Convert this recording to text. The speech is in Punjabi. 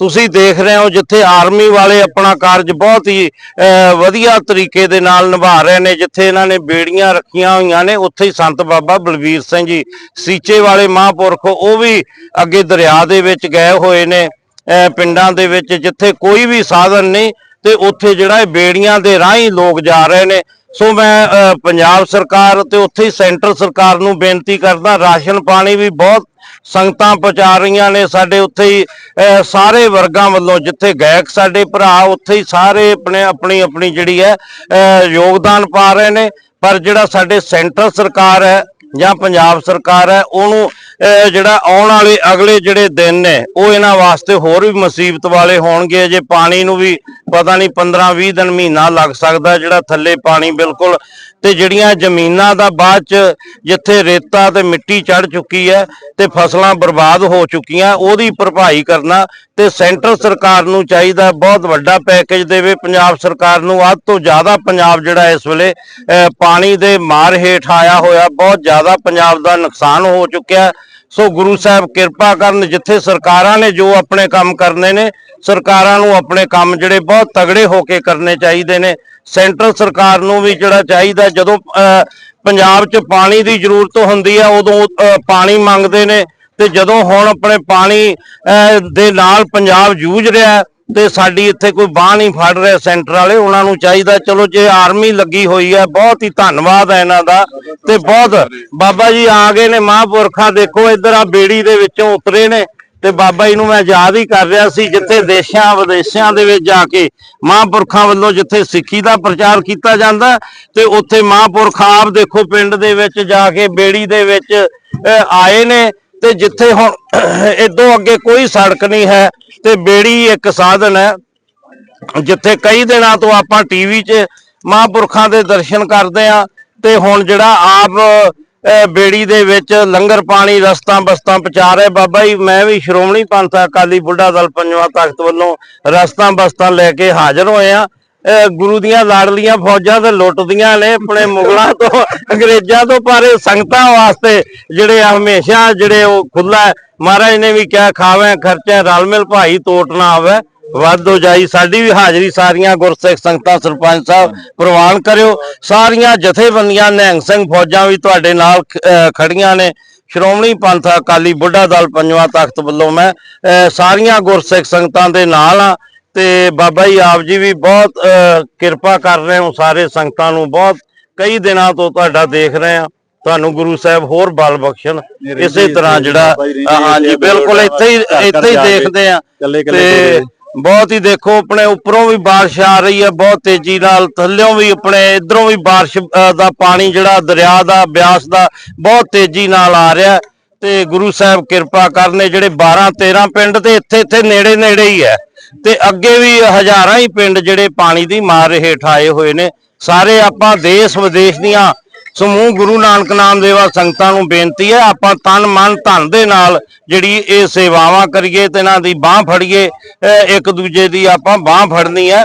ਤੁਸੀਂ ਦੇਖ ਰਹੇ ਹੋ ਜਿੱਥੇ ਆਰਮੀ ਵਾਲੇ ਆਪਣਾ ਕਾਰਜ ਬਹੁਤ ਹੀ ਵਧੀਆ ਤਰੀਕੇ ਦੇ ਨਾਲ ਨਿਭਾ ਰਹੇ ਨੇ ਜਿੱਥੇ ਇਹਨਾਂ ਨੇ ਬੇੜੀਆਂ ਰੱਖੀਆਂ ਹੋਈਆਂ ਨੇ ਉੱਥੇ ਹੀ ਸੰਤ ਬਾਬਾ ਬਲਵੀਰ ਸਿੰਘ ਜੀ ਸੀਚੇ ਵਾਲੇ ਮਹਾਂਪੁਰਖ ਉਹ ਵੀ ਅੱਗੇ ਦਰਿਆ ਦੇ ਵਿੱਚ ਗਏ ਹੋਏ ਨੇ ਅਹ, ਪਿੰਡਾਂ ਦੇ ਵਿੱਚ ਜਿੱਥੇ ਕੋਈ ਵੀ ਸਾਧਨ ਨਹੀਂ ਤੇ ਉੱਥੇ ਜਿਹੜਾ ਬੇੜੀਆਂ ਦੇ ਰਾਹੀਂ ਲੋਕ ਜਾ ਰਹੇ ਨੇ ਸੋ ਮੈਂ ਪੰਜਾਬ ਸਰਕਾਰ ਤੇ ਉੱਥੇ ਹੀ ਸੈਂਟਰ ਸਰਕਾਰ ਨੂੰ ਬੇਨਤੀ ਕਰਦਾ ਰਾਸ਼ਨ ਪਾਣੀ ਵੀ ਬਹੁਤ ਸੰਗਤਾਂ ਪਹੁੰਚਾ ਰਹੀਆਂ ਨੇ ਸਾਡੇ ਉੱਥੇ ਹੀ ਸਾਰੇ ਵਰਗਾਂ ਵੱਲੋਂ ਜਿੱਥੇ ਗਾਇਕ ਸਾਡੇ ਭਰਾ ਉੱਥੇ ਹੀ ਸਾਰੇ ਆਪਣੇ ਆਪਣੀ ਆਪਣੀ ਜਿਹੜੀ ਹੈ ਅਹ, ਯੋਗਦਾਨ ਪਾ ਰਹੇ ਨੇ। ਪਰ ਜਿਹੜਾ ਸਾਡੇ ਸੈਂਟਰ ਸਰਕਾਰ ਹੈ ਜਾਂ ਪੰਜਾਬ ਸਰਕਾਰ ਹੈ ਉਹਨੂੰ ਅਹ, ਜਿਹੜਾ ਆਉਣ ਵਾਲੇ ਅਗਲੇ ਜਿਹੜੇ ਦਿਨ ਨੇ ਉਹ ਇਹਨਾਂ ਵਾਸਤੇ ਹੋਰ ਵੀ ਮੁਸੀਬਤ ਵਾਲੇ ਹੋਣਗੇ। ਜੇ ਪਾਣੀ ਨੂੰ ਵੀ ਪਤਾ ਨਹੀਂ 15 20 ਦਿਨ ਮਹੀਨਾ ਲੱਗ ਸਕਦਾ ਜਿਹੜਾ ਥੱਲੇ ਪਾਣੀ ਬਿਲਕੁਲ ਤੇ ਜਿਹੜੀਆਂ ਜ਼ਮੀਨਾਂ ਦਾ ਬਾਅਦ ਚ ਜਿੱਥੇ ਰੇਤਾ ਤੇ ਮਿੱਟੀ ਚੜ ਚੁੱਕੀ ਹੈ ਤੇ ਫਸਲਾਂ ਬਰਬਾਦ ਹੋ ਚੁੱਕੀਆਂ ਉਹਦੀ ਭਰਪਾਈ ਕਰਨਾ ਤੇ ਸੈਂਟਰ ਸਰਕਾਰ ਨੂੰ ਚਾਹੀਦਾ ਬਹੁਤ ਵੱਡਾ ਪੈਕੇਜ ਦੇਵੇ। ਪੰਜਾਬ ਸਰਕਾਰ ਨੂੰ ਵੱਧ ਤੋਂ ਜ਼ਿਆਦਾ ਪੰਜਾਬ ਜਿਹੜਾ ਇਸ ਵੇਲੇ ਅਹ, ਪਾਣੀ ਦੇ ਮਾਰ ਹੇਠ ਆਇਆ ਹੋਇਆ ਬਹੁਤ ਜ਼ਿਆਦਾ ਪੰਜਾਬ ਦਾ ਨੁਕਸਾਨ ਹੋ ਚੁੱਕਿਆ। ਸੋ ਗੁਰੂ ਸਾਹਿਬ ਕਿਰਪਾ ਕਰਨ ਜਿੱਥੇ ਸਰਕਾਰਾਂ ਨੇ ਜੋ ਆਪਣੇ ਕੰਮ ਕਰਨੇ ਨੇ ਸਰਕਾਰਾਂ ਨੂੰ ਆਪਣੇ ਕੰਮ ਜਿਹੜੇ ਬਹੁਤ ਤਗੜੇ ਹੋ ਕੇ ਕਰਨੇ ਚਾਹੀਦੇ ਨੇ। ਸੈਂਟਰ ਸਰਕਾਰ ਨੂੰ ਵੀ ਜਿਹੜਾ ਚਾਹੀਦਾ ਜਦੋਂ ਪੰਜਾਬ 'ਚ ਪਾਣੀ ਦੀ ਜ਼ਰੂਰਤ ਹੁੰਦੀ ਹੈ ਉਦੋਂ ਪਾਣੀ ਮੰਗਦੇ ਨੇ ਤੇ ਜਦੋਂ ਹੁਣ ਆਪਣੇ ਪਾਣੀ ਅਹ, ਦੇ ਨਾਲ ਪੰਜਾਬ ਜੂਝ ਰਿਹਾ ਤੇ ਸਾਡੀ ਇੱਥੇ ਕੋਈ ਬਾਹ ਨਹੀਂ ਫੜ ਰਿਹਾ ਸੈਂਟਰ ਵਾਲੇ ਉਹਨਾਂ ਨੂੰ ਚਾਹੀਦਾ ਚਲੋ ਜੇ ਆਰਮੀ ਲੱਗੀ ਹੋਈ ਹੈ ਬਹੁਤ ਹੀ ਧੰਨਵਾਦ ਹੈ ਇਹਨਾਂ ਦਾ। ਤੇ ਬਹੁਤ ਬਾਬਾ ਜੀ ਆ ਗਏ ਨੇ ਮਹਾਂਪੁਰਖਾਂ, ਦੇਖੋ ਇੱਧਰ ਆ ਬੇੜੀ ਦੇ ਵਿੱਚੋਂ ਉਤਰੇ ਨੇ ਤੇ ਬਾਬਾ ਜੀ ਨੂੰ ਮੈਂ ਯਾਦ ਹੀ ਕਰ ਰਿਹਾ ਸੀ ਜਿੱਥੇ ਦੇਸ਼ਾਂ ਵਿਦੇਸ਼ਾਂ ਦੇ ਵਿੱਚ ਜਾ ਕੇ ਮਹਾਂਪੁਰਖਾਂ ਵੱਲੋਂ ਜਿੱਥੇ ਸਿੱਖੀ ਦਾ ਪ੍ਰਚਾਰ ਕੀਤਾ ਜਾਂਦਾ ਤੇ ਉੱਥੇ ਮਹਾਂਪੁਰਖ ਆਪ ਦੇਖੋ ਪਿੰਡ ਦੇ ਵਿੱਚ ਜਾ ਕੇ ਬੇੜੀ ਦੇ ਵਿੱਚ ਆਏ ਨੇ ਤੇ ਜਿੱਥੇ ਹੁਣ ਇਦੋਂ ਅੱਗੇ ਕੋਈ ਸੜਕ ਨਹੀਂ ਹੈ ਤੇ ਬੇੜੀ ਇੱਕ ਸਾਧਨ ਹੈ ਜਿੱਥੇ ਕਈ ਦਿਨਾਂ ਤੋਂ ਆਪਾਂ ਟੀਵੀ 'ਚ ਮਹਾਂਪੁਰਖਾਂ ਦੇ ਦਰਸ਼ਨ ਕਰਦੇ ਆ ਤੇ ਹੁਣ ਜਿਹੜਾ ਆਪ ਬੇੜੀ ਦੇ ਵਿੱਚ ਲੰਗਰ ਪਾਣੀ, ਰਸਤਾਂ ਬਸਤਾਂ ਪਹੁੰਚਾ ਰਹੇ ਬਾਬਾ ਜੀ, ਮੈਂ ਵੀ ਸ਼੍ਰੋਮਣੀ ਪੰਥ ਅਕਾਲੀ ਬੁੱਢਾ ਦਲ ਪੰਜਵਾਂ ਤਖਤ ਵੱਲੋਂ ਰਸਤਾਂ ਬਸਤਾਂ ਲੈ ਕੇ ਹਾਜ਼ਰ ਹੋਏ ਆ ਗੁਰੂ ਦੀਆਂ ਲਾਡਲੀਆਂ ਫੌਜਾਂ ਤੇ ਲੁੱਟਦੀਆਂ ਨੇ ਆਪਣੇ ਮੁਗਲਾਂ ਤੋਂ, ਅੰਗਰੇਜ਼ਾਂ ਤੋਂ, ਪਰ ਸੰਗਤਾਂ ਵਾਸਤੇ ਜਿਹੜੇ ਹਮੇਸ਼ਾ ਜਿਹੜੇ ਉਹ ਖੁੱਲਾ ਮਹਾਰਾਜ ਨੇ ਵੀ ਕਿਹਾ, ਖਾਵੇਂ, ਖਰਚੇ ਰਲ ਮਿਲ ਭਾਈ ਤੋਟ ਨਾ ਆਵੇ। ਵੱਧ ਹੋ ਜਾਈ ਸਾਡੀ ਵੀ ਹਾਜ਼ਰੀ ਸਾਰੀਆਂ ਗੁਰਸਿੱਖ ਸੰਗਤਾਂ ਸਰਪੰਚ ਸਾਹਿਬ ਪ੍ਰਵਾਨ ਕਰਿਓ। ਸਾਰੀਆਂ ਜਥੇਬੰਦੀਆਂ ਨਿਹੰਗ ਸਿੰਘ ਫੌਜਾਂ ਵੀ ਤੁਹਾਡੇ ਨਾਲ ਖੜੀਆਂ ਨੇ। ਸ਼੍ਰੋਮਣੀ ਪੰਥ ਅਕਾਲੀ ਬੁੱਢਾ ਦਲ ਪੰਜਵਾਂ ਤਖਤ ਵੱਲੋਂ ਮੈਂ ਸਾਰੀਆਂ ਗੁਰਸਿੱਖ ਸੰਗਤਾਂ ਦੇ ਨਾਲ ਆ ਤੇ ਬਾਬਾ ਜੀ ਆਪ ਜੀ ਵੀ ਬਹੁਤ ਕਿਰਪਾ ਕਰ ਰਹੇ ਹੋ ਸਾਰੇ ਸੰਗਤਾਂ ਨੂੰ। ਬਹੁਤ ਕਈ ਦਿਨਾਂ ਤੋਂ ਤੁਹਾਡਾ ਦੇਖ ਰਹੇ ਆ ਤੁਹਾਨੂੰ ਗੁਰੂ ਸਾਹਿਬ ਹੋਰ ਬਲ ਬਖਸ਼ਣ। ਇਸੇ ਤਰ੍ਹਾਂ ਜਿਹੜਾ ਹਾਂਜੀ ਬਿਲਕੁਲ ਇੱਥੇ ਹੀ ਇੱਥੇ ਹੀ ਦੇਖਦੇ ਆ ਤੇ ਬਹੁਤ ਹੀ ਦੇਖੋ, ਆਪਣੇ ਉੱਪਰੋਂ ਵੀ ਬਾਰਿਸ਼ ਆ ਰਹੀ ਹੈ, ਬਹੁਤ ਤੇਜ਼ੀ ਨਾਲ, ਥੱਲਿਓਂ ਵੀ ਆਪਣੇ, ਇਧਰੋਂ ਵੀ ਬਾਰਿਸ਼ ਦਾ ਪਾਣੀ ਜਿਹੜਾ ਦਰਿਆ ਦਾ, ਬਿਆਸ ਦਾ, ਬਹੁਤ ਤੇਜ਼ੀ ਨਾਲ ਆ ਰਿਹਾ ਤੇ ਗੁਰੂ ਸਾਹਿਬ ਕਿਰਪਾ ਕਰਨੇ, ਜਿਹੜੇ 12 13 ਪਿੰਡ ਤੇ ਇੱਥੇ ਇੱਥੇ ਨੇੜੇ ਨੇੜੇ ਹੀ ਹੈ। ਤੇ ਅੱਗੇ ਵੀ ਹਜ਼ਾਰਾਂ ਹੀ ਪਿੰਡ ਜਿਹੜੇ ਪਾਣੀ ਦੀ ਮਾਰ ਹੇਠ ਆਏ ਹੋਏ ਨੇ। ਸਾਰੇ ਆਪਾਂ ਦੇਸ਼ ਵਿਦੇਸ਼ ਦੀਆਂ ਸਮੂਹ ਗੁਰੂ ਨਾਨਕ ਨਾਮ ਦੇਵਾ ਸੰਗਤਾਂ ਨੂੰ ਬੇਨਤੀ ਹੈ, ਆਪਾਂ ਤਨ ਮਨ ਧਨ ਦੇ ਨਾਲ ਜਿਹੜੀ ਇਹ ਸੇਵਾਵਾਂ ਕਰੀਏ ਤੇ ਇਹਨਾਂ ਦੀ ਬਾਹ ਫੜੀਏ ਇੱਕ ਦੂਜੇ ਦੀ ਆਪਾਂ ਬਾਹ ਫੜਨੀ ਹੈ।